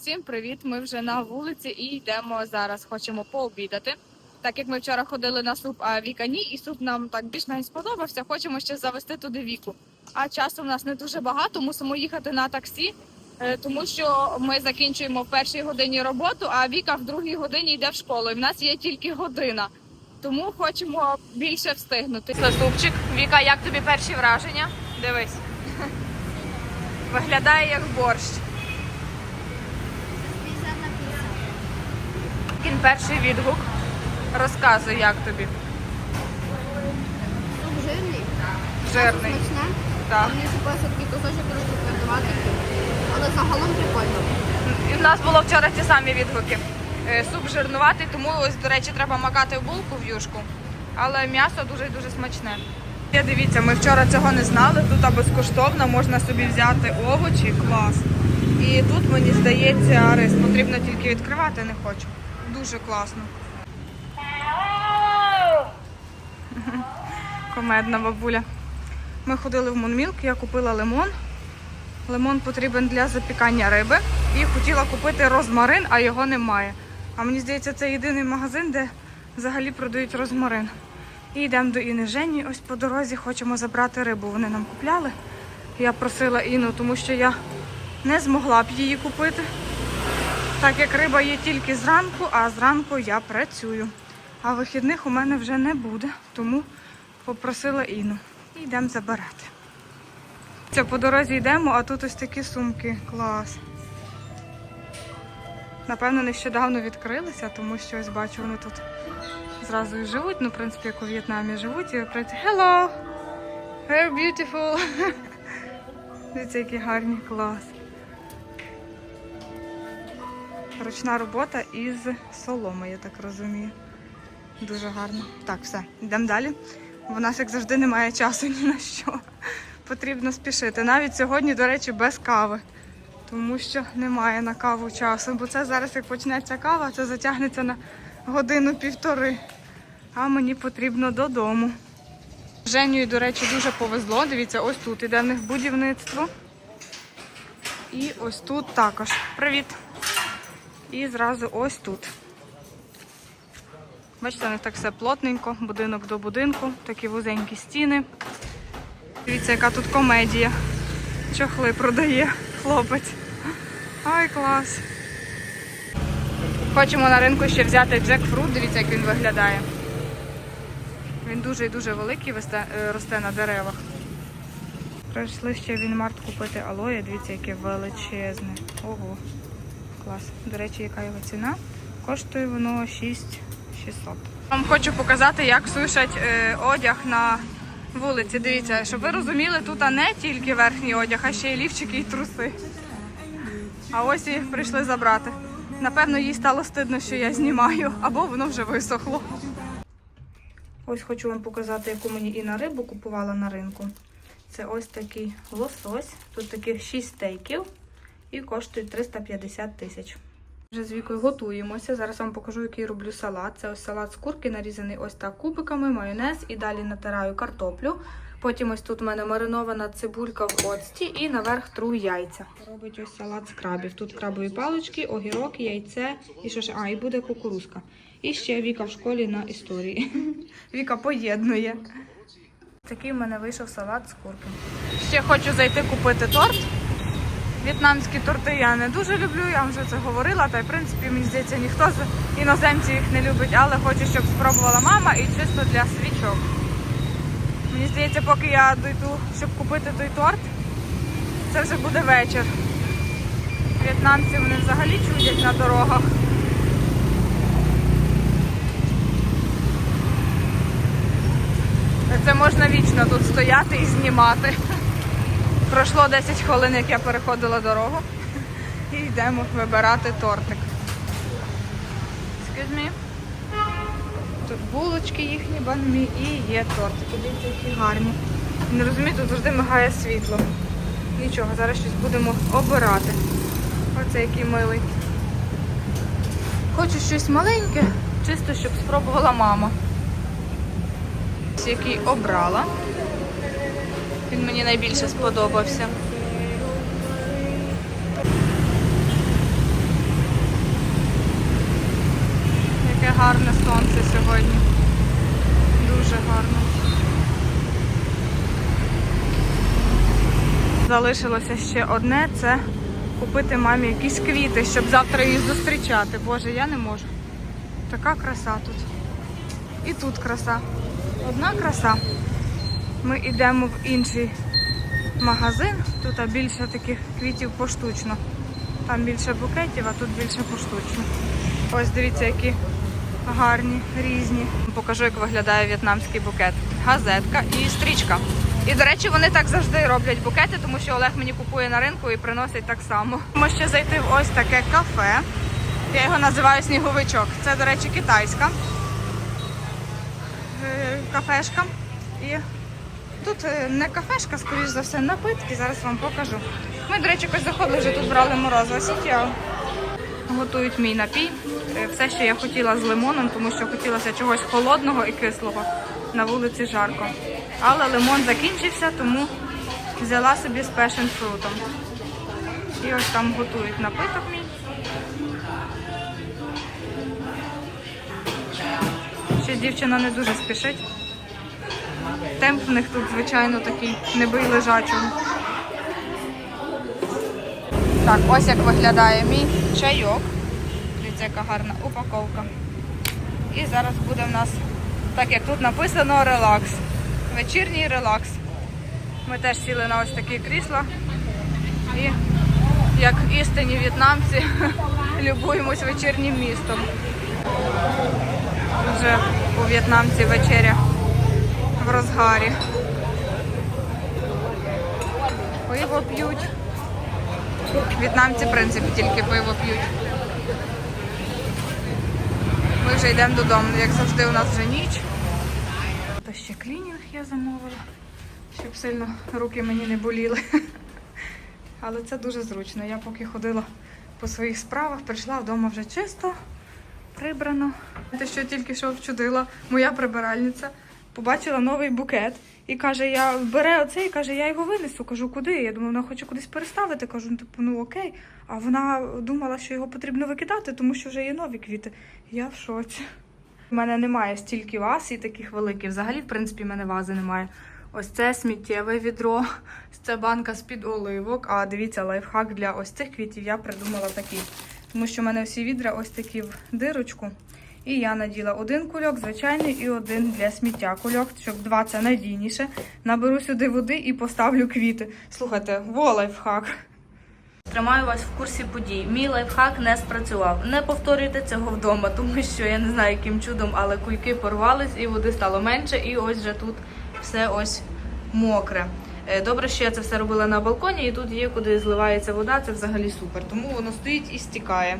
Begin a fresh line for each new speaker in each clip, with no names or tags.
Всім привіт! Ми вже на вулиці і йдемо зараз. Хочемо пообідати. Так як ми вчора ходили на суп, а Віка ні, і суп нам так більш навіть сподобався. Хочемо ще завести туди віку. А часу в нас не дуже багато. Мусимо їхати на таксі, е, тому що ми закінчуємо в першій годині роботу, а Віка в другій годині йде в школу. І в нас є тільки година. Тому хочемо більше встигнути. Супчик. Віка, як тобі перші враження? Дивись. Виглядає як борщ. Перший відгук. Розказуй, як тобі.
Суп жирний,
Жирний.
смачне.
Так.
Мені шукався такий кусочок розкритувати. Але загалом прикольно.
І в нас було вчора ті самі відгуки. Е, Суп жирнуватий, тому ось, до речі, треба макати в булку в юшку. Але м'ясо дуже-дуже смачне. Я дивіться, ми вчора цього не знали. Тут безкоштовно можна собі взяти овочі, клас. І тут, мені здається, рис потрібно тільки відкривати, не хочу. Дуже класно. Комедна бабуля. Ми ходили в Монмілк, я купила лимон. Лимон потрібен для запікання риби. І хотіла купити розмарин, а його немає. А мені здається, це єдиний магазин, де взагалі продають розмарин. І йдемо до Іни Жені. Ось по дорозі хочемо забрати рибу. Вони нам купляли. Я просила Іну, тому що я не змогла б її купити. Так як риба є тільки зранку, а зранку я працюю. А вихідних у мене вже не буде, тому попросила Іну. І йдемо забирати. Це по дорозі йдемо, а тут ось такі сумки. Клас. Напевно, нещодавно відкрилися, тому що ось бачу, вони тут зразу і живуть. Ну, в принципі, як у В'єтнамі живуть. І прийти Hello! Very beautiful! Дивіться, які гарні клас. Ручна робота із соломи, я так розумію. Дуже гарно. Так, все, йдемо далі. Бо в нас, як завжди, немає часу ні на що. Потрібно спішити. Навіть сьогодні, до речі, без кави. Тому що немає на каву часу. Бо це зараз, як почнеться кава, це затягнеться на годину-півтори. А мені потрібно додому. Женю, до речі, дуже повезло. Дивіться, ось тут іде в них будівництво. І ось тут також. Привіт! І зразу ось тут. Бачите, у них так все плотненько, будинок до будинку, такі вузенькі стіни. Дивіться, яка тут комедія. Чохли продає хлопець. Ай, клас. Хочемо на ринку ще взяти джекфрут, дивіться, як він виглядає. Він дуже і дуже великий росте, е, на деревах. Прийшли ще в Вінмарт купити алоє, дивіться, яке величезне. Ого, клас. До речі, яка його ціна? Коштує воно 6600. Вам хочу показати, як сушать е, одяг на вулиці. Дивіться, щоб ви розуміли, тут не тільки верхній одяг, а ще й лівчики і труси. А ось і прийшли забрати. Напевно, їй стало стидно, що я знімаю, або воно вже висохло. Ось хочу вам показати, яку мені і на рибу купувала на ринку. Це ось такий лосось. Тут таких 6 стейків і коштує 350 тисяч. Вже з вікою готуємося. Зараз вам покажу, який роблю салат. Це ось салат з курки, нарізаний ось так кубиками, майонез і далі натираю картоплю. Потім ось тут у мене маринована цибулька в оцті і наверх тру яйця. Робить ось салат з крабів. Тут крабові палички, огірок, яйце і що ж, а, і буде кукурузка. І ще Віка в школі на історії. Віка поєднує. Такий в мене вийшов салат з курки. Ще хочу зайти купити торт. В'єтнамські торти я не дуже люблю, я вам вже це говорила, та й в принципі мені здається ніхто з іноземців їх не любить, але хочу, щоб спробувала мама і чисто для свічок. Мені здається, поки я дойду, щоб купити той торт, це вже буде вечір. В'єтнамці вони взагалі чудять на дорогах. Це можна вічно тут стояти і знімати. Пройшло 10 хвилин, як я переходила дорогу. І йдемо вибирати тортик. Excuse me. Тут булочки їхні банмі і є тортики. Дивіться, які гарні. Не розумію, тут завжди мигає світло. Нічого, зараз щось будемо обирати. Оце який милий. Хочу щось маленьке, чисто щоб спробувала мама. Який обрала. Він мені найбільше сподобався. Яке гарне сонце сьогодні. Дуже гарно. Залишилося ще одне це купити мамі якісь квіти, щоб завтра її зустрічати. Боже, я не можу. Така краса тут. І тут краса. Одна краса. Ми йдемо в інший магазин. Тут більше таких квітів поштучно. Там більше букетів, а тут більше поштучно. Ось дивіться, які гарні, різні. Покажу, як виглядає в'єтнамський букет. Газетка і стрічка. І, до речі, вони так завжди роблять букети, тому що Олег мені купує на ринку і приносить так само. Можемо ще зайти в ось таке кафе. Я його називаю сніговичок. Це, до речі, китайська е, кафешка. І тут е, не кафешка, скоріш за все, напитки. Зараз вам покажу. Ми, до речі, якось заходили, вже тут брали морозиво сітіо. Готують мій напій. Е, Все, що я хотіла з лимоном, тому що хотілося чогось холодного і кислого. На вулиці жарко. Але лимон закінчився, тому взяла собі з пешен фрутом. І ось там готують напиток мій. Ще дівчина не дуже спішить. Темп в них тут, звичайно, такий не бий лежачого. Так, ось як виглядає мій чайок. Дивіться, яка гарна упаковка. І зараз буде в нас, так як тут написано, релакс. Вечірній релакс. Ми теж сіли на ось такі крісла. І як істинні в'єтнамці любуємось вечірнім містом. Вже у в'єтнамці вечеря в розгарі. Пиво п'ють. В'єтнамці, в принципі, тільки пиво п'ють. Ми вже йдемо додому, як завжди, у нас вже ніч. Та ще клінінг я замовила, щоб сильно руки мені не боліли. Але це дуже зручно. Я поки ходила по своїх справах, прийшла вдома вже чисто, прибрано. Те, що тільки що вчудила моя прибиральниця, побачила новий букет і каже: Я бере оцей, каже, я його винесу. Кажу, куди? Я думаю, вона хоче кудись переставити. Кажу, ну типу, ну окей. А вона думала, що його потрібно викидати, тому що вже є нові квіти. Я в шоці. У мене немає стільки ваз і таких великих. Взагалі, в принципі, в мене вази немає. Ось це сміттєве відро, це банка з-під оливок. А дивіться, лайфхак для ось цих квітів я придумала такий. Тому що в мене всі відра ось такі в дирочку. І я наділа один кульок, звичайний, і один для сміття кульок, щоб два це надійніше. Наберу сюди води і поставлю квіти. Слухайте, во лайфхак. Тримаю вас в курсі подій. Мій лайфхак не спрацював. Не повторюйте цього вдома, тому що я не знаю, яким чудом, але кульки порвались і води стало менше, і ось вже тут все ось мокре. Е, Добре, що я це все робила на балконі, і тут є куди зливається вода, це взагалі супер. Тому воно стоїть і стікає.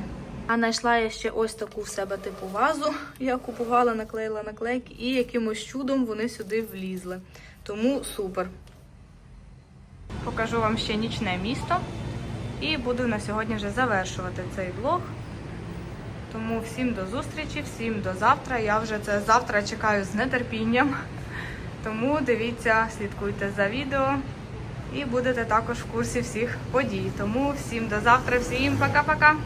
А знайшла я ще ось таку в себе типу вазу. Я купувала, наклеїла наклейки, і якимось чудом вони сюди влізли. Тому супер. Покажу вам ще нічне місто. І буду на сьогодні вже завершувати цей влог. Тому всім до зустрічі, всім до завтра. Я вже це завтра чекаю з нетерпінням. Тому дивіться, слідкуйте за відео і будете також в курсі всіх подій. Тому всім до завтра, всім пока-пока!